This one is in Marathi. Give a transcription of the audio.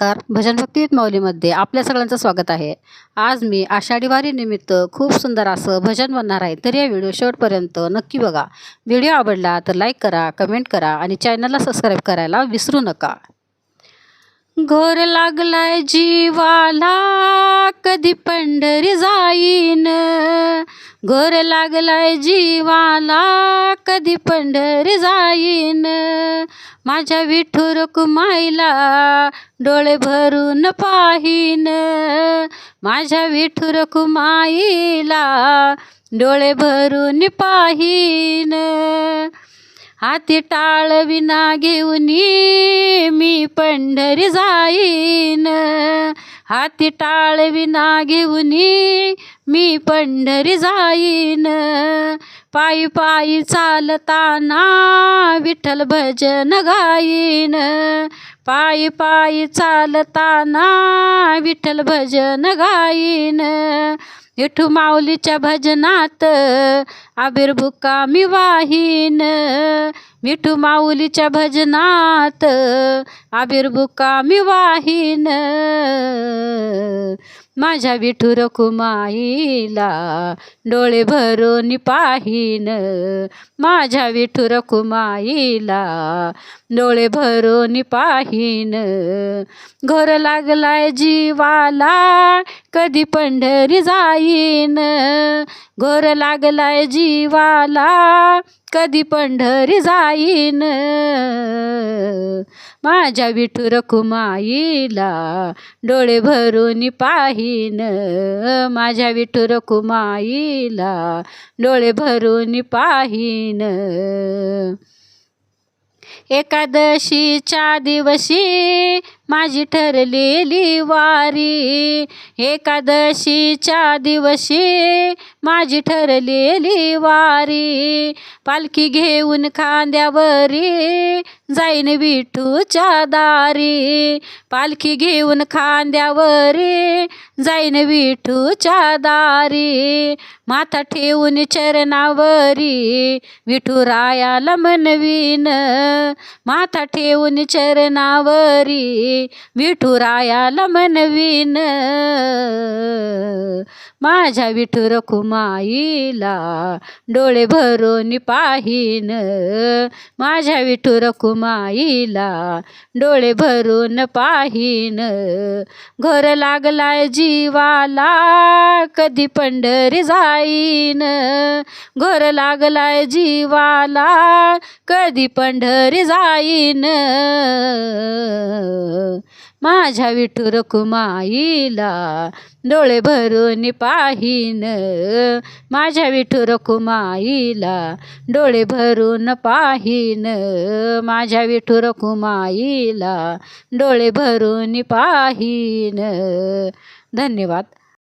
नमस्कार. भजन भक्ती माऊलीमध्ये आपल्या सगळ्यांचं स्वागत आहे. आज मी आषाढी वारीनिमित्त खूप सुंदर असं भजन बनणार आहे तर या व्हिडिओ शेवटपर्यंत नक्की बघा. व्हिडिओ आवडला तर लाईक करा कमेंट करा आणि चॅनलला सबस्क्राईब करायला विसरू नका. घोर लागलाय जीवाला कधी पंढरी जाईन. गोर लागलाय जीवाला कधी पंढरी जाईन. माझ्या विठुर कुमाईला डोळे भरून पाहीन. माझ्या विठुर कुमाईला डोळे भरून पाहीन. हाती टाळ विना घेऊन मी पंढरी जाईन. हाती टाळ विना घेऊन मी पंढरी जाईन पायी पायी चालताना विठ्ठल भजन गाईन. पायी पायी चालताना विठ्ठल भजन गाईन. विठू माऊलीच्या भजनात आबिर्भुका मी वाहीन. विठू माऊलीच्या भजनात आबिर्भुका मी वाहीन. माझ्या विठू रखुमाईला डोळे भरून पाहीन. माझ्या विठू रखुमाईला डोळे भरून पाहीन. घर लागलाय जीवाला कधी पंढरी जाईन. घर लागलाय जीवाला कधी पंढरी जाईन. माझ्या विठू रखुमाईला डोळे भरून पाहीन. माझ्या विठू रखुमाईला डोळे भरून पाहीन. एकादशीच्या दिवशी माझी ठरलेली वारी. एकादशीच्या दिवशी माझी ठरलेली वारी. पालखी घेऊन खांद्यावरी जाईन विठूच्या दारी. पालखी घेऊन खांद्यावरी जाईन विठूच्या दारी. माथा ठेवून चरणावरी. विठुरायाला मनवीन. माथा ठेवून चरणावरी. विठुरायाला मनवीन. माझ्या विठुर कुमाईला डोळे भरून पाहीन. माझ्या विठुर कुमाईला डोळे भरून पाहीन. घर लागलाय जीवाला कधी पंढरी जाईन? घोर लागलाय जीवाला कधी पंढरी जाईन? माझ्या विठू रखुमाईला डोळे भरून पाहीन. माझ्या विठू रखुमाईला डोळे भरून पाहीन. माझ्या विठू रखुमाईला डोळे भरून पाहीन. धन्यवाद.